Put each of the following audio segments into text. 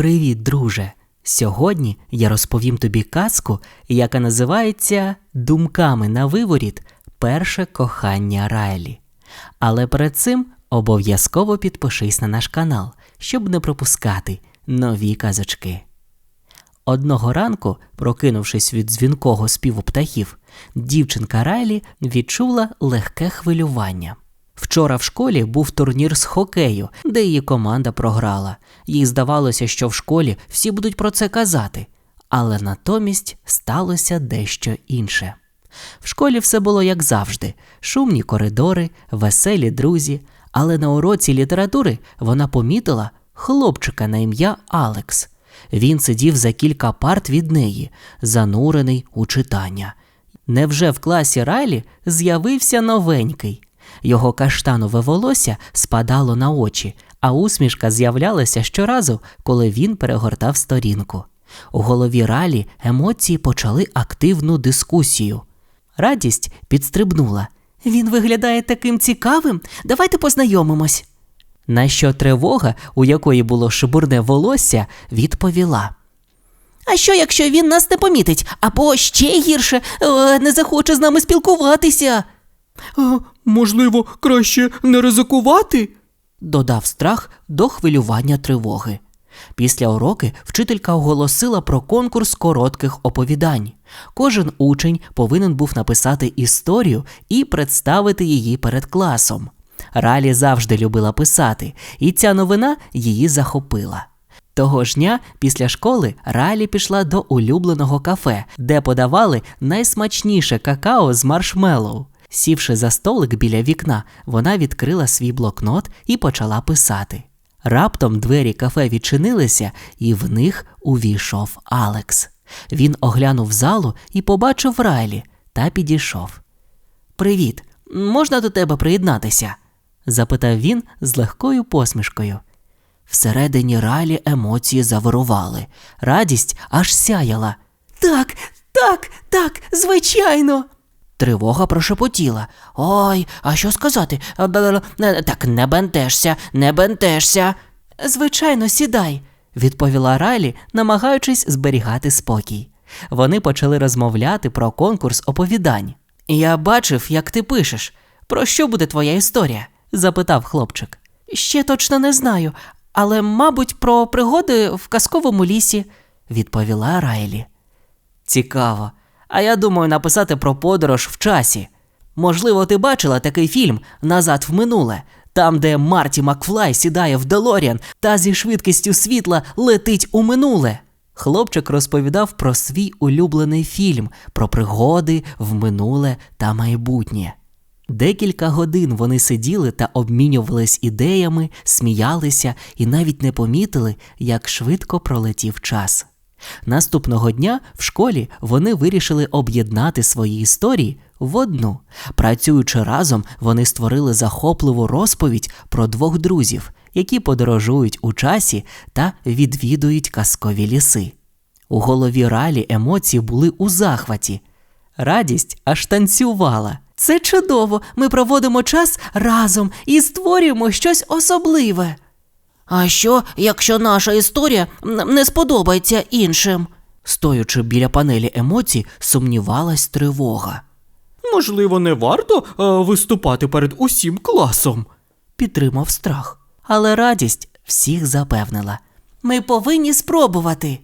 Привіт, друже! Сьогодні я розповім тобі казку, яка називається Думками на виворіт Перше кохання Райлі. Але перед цим обов'язково підпишись на наш канал, щоб не пропускати нові казочки. Одного ранку, прокинувшись від дзвінкого співу птахів, дівчинка Райлі відчула легке хвилювання. Вчора в школі був турнір з хокею, де її команда програла. Їй здавалося, що в школі всі будуть про це казати, але натомість сталося дещо інше. В школі все було як завжди: шумні коридори, веселі друзі, але на уроці літератури вона помітила хлопчика на ім'я Алекс. Він сидів за кілька парт від неї, занурений у читання. Невже в класі Райлі з'явився новенький? Його каштанове волосся спадало на очі, а усмішка з'являлася щоразу, коли він перегортав сторінку. У голові Ралі емоції почали активну дискусію. Радість підстрибнула. Він виглядає таким цікавим. Давайте познайомимось. На що тривога, у якої було шибурне волосся, відповіла. А що, якщо він нас не помітить, або ще гірше, е, не захоче з нами спілкуватися? Можливо, краще не ризикувати? додав страх до хвилювання тривоги. Після уроки вчителька оголосила про конкурс коротких оповідань. Кожен учень повинен був написати історію і представити її перед класом. Ралі завжди любила писати, і ця новина її захопила. Того ж дня після школи Ралі пішла до улюбленого кафе, де подавали найсмачніше какао з маршмеллоу. Сівши за столик біля вікна, вона відкрила свій блокнот і почала писати. Раптом двері кафе відчинилися, і в них увійшов Алекс. Він оглянув залу і побачив Райлі та підійшов. Привіт, можна до тебе приєднатися? запитав він з легкою посмішкою. Всередині Райлі емоції завирували, радість аж сяяла. Так, так, так, звичайно. Тривога прошепотіла. Ой, а що сказати? Бе- бе- Так не бентежся, не бентежся. Звичайно, сідай, відповіла Райлі, намагаючись зберігати спокій. Вони почали розмовляти про конкурс оповідань. Я бачив, як ти пишеш. Про що буде твоя історія? запитав хлопчик. Ще точно не знаю, але, мабуть, про пригоди в казковому лісі, відповіла Райлі. Цікаво. А я думаю написати про подорож в часі. Можливо, ти бачила такий фільм Назад в минуле, там, де Марті Макфлай сідає в Делоріан та зі швидкістю світла летить у минуле. Хлопчик розповідав про свій улюблений фільм, про пригоди в минуле та майбутнє. Декілька годин вони сиділи та обмінювались ідеями, сміялися і навіть не помітили, як швидко пролетів час. Наступного дня в школі вони вирішили об'єднати свої історії в одну. Працюючи разом, вони створили захопливу розповідь про двох друзів, які подорожують у часі та відвідують казкові ліси. У голові Ралі емоції були у захваті. Радість аж танцювала. Це чудово. Ми проводимо час разом і створюємо щось особливе. А що, якщо наша історія не сподобається іншим? Стоючи біля панелі емоцій, сумнівалась тривога. Можливо, не варто е, виступати перед усім класом. Підтримав страх. Але радість всіх запевнила. Ми повинні спробувати.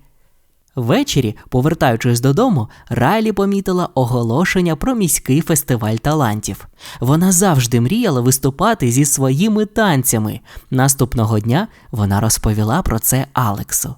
Ввечері, повертаючись додому, Райлі помітила оголошення про міський фестиваль талантів. Вона завжди мріяла виступати зі своїми танцями. Наступного дня вона розповіла про це Алексу.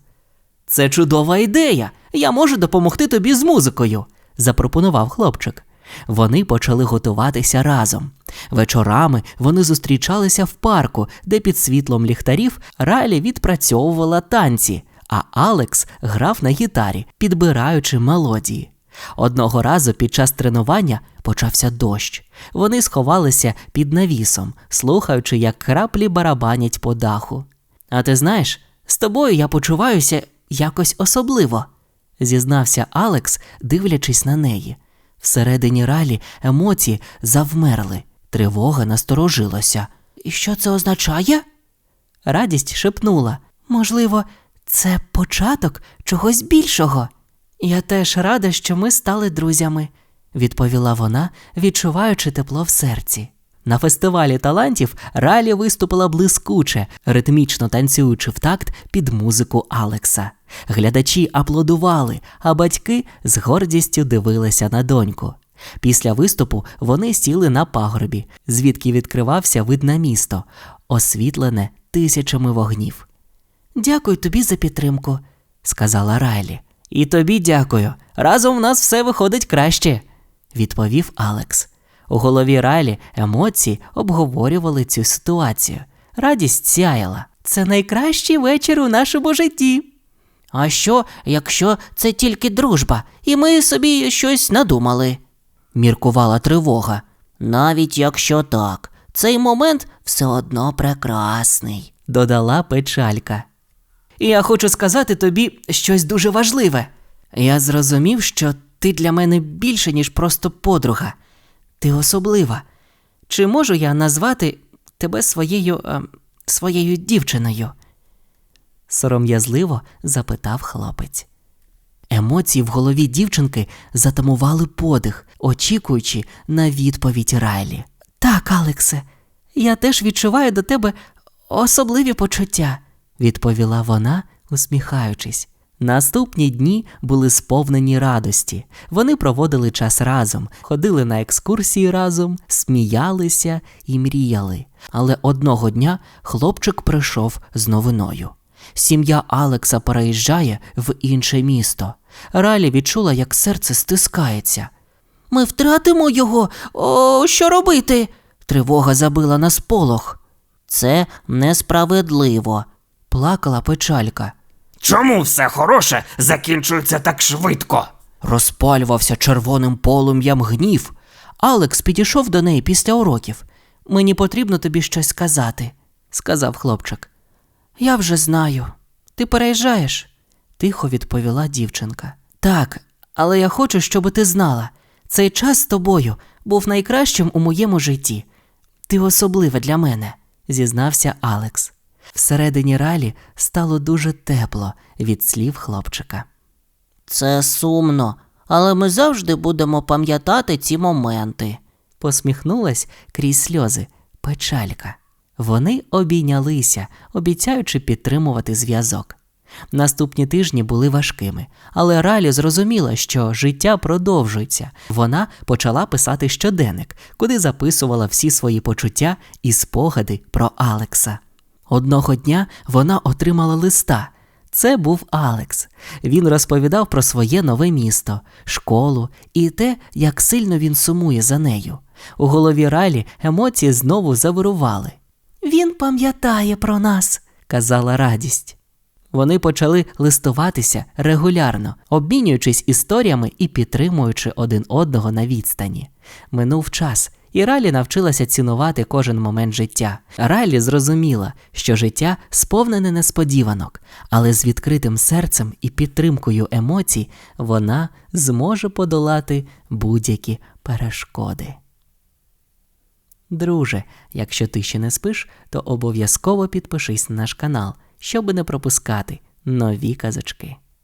Це чудова ідея. Я можу допомогти тобі з музикою, запропонував хлопчик. Вони почали готуватися разом. Вечорами вони зустрічалися в парку, де під світлом ліхтарів Райлі відпрацьовувала танці, а Алекс грав на гітарі, підбираючи мелодії. Одного разу під час тренування почався дощ. Вони сховалися під навісом, слухаючи, як краплі барабанять по даху. А ти знаєш, з тобою я почуваюся якось особливо, зізнався Алекс, дивлячись на неї. Всередині ралі емоції завмерли, тривога насторожилася. І що це означає? Радість шепнула. Можливо, Це початок чогось більшого. Я теж рада, що ми стали друзями, відповіла вона, відчуваючи тепло в серці. На фестивалі талантів Ралі виступила блискуче, ритмічно танцюючи в такт під музику Алекса. Глядачі аплодували, а батьки з гордістю дивилися на доньку. Після виступу вони сіли на пагорбі, звідки відкривався вид на місто, освітлене тисячами вогнів. Дякую тобі за підтримку. сказала Райлі. І тобі дякую. Разом в нас все виходить краще, відповів Алекс. У голові Райлі емоції обговорювали цю ситуацію. Радість сяяла. Це найкращий вечір у нашому житті. А що, якщо це тільки дружба, і ми собі щось надумали? Міркувала тривога. Навіть якщо так, цей момент все одно прекрасний. додала печалька. І я хочу сказати тобі щось дуже важливе. Я зрозумів, що ти для мене більше, ніж просто подруга. Ти особлива. Чи можу я назвати тебе своєю е, своєю дівчиною? сором'язливо запитав хлопець. Емоції в голові дівчинки затамували подих, очікуючи на відповідь Райлі. Так, Алексе, я теж відчуваю до тебе особливі почуття. Відповіла вона, усміхаючись. Наступні дні були сповнені радості. Вони проводили час разом, ходили на екскурсії разом, сміялися і мріяли. Але одного дня хлопчик прийшов з новиною. Сім'я Алекса переїжджає в інше місто. Ралі відчула, як серце стискається. Ми втратимо його. О, що робити? Тривога забила на сполох. Це несправедливо. Плакала печалька. Чому все хороше закінчується так швидко? Розпалювався червоним полум'ям гнів. Алекс підійшов до неї після уроків. Мені потрібно тобі щось сказати, сказав хлопчик. Я вже знаю. Ти переїжджаєш? тихо відповіла дівчинка. Так, але я хочу, щоб ти знала. Цей час з тобою був найкращим у моєму житті. Ти особлива для мене, зізнався Алекс. Всередині ралі стало дуже тепло від слів хлопчика. Це сумно, але ми завжди будемо пам'ятати ці моменти. посміхнулась крізь сльози печалька. Вони обійнялися, обіцяючи підтримувати зв'язок. Наступні тижні були важкими, але Ралі зрозуміла, що життя продовжується. Вона почала писати щоденник, куди записувала всі свої почуття і спогади про Алекса. Одного дня вона отримала листа. Це був Алекс. Він розповідав про своє нове місто, школу і те, як сильно він сумує за нею. У голові Ралі емоції знову завирували. Він пам'ятає про нас, казала радість. Вони почали листуватися регулярно, обмінюючись історіями і підтримуючи один одного на відстані. Минув час, і Ралі навчилася цінувати кожен момент життя. Ралі зрозуміла, що життя сповнене несподіванок, але з відкритим серцем і підтримкою емоцій вона зможе подолати будь-які перешкоди. Друже, якщо ти ще не спиш, то обов'язково підпишись на наш канал, щоб не пропускати нові казочки.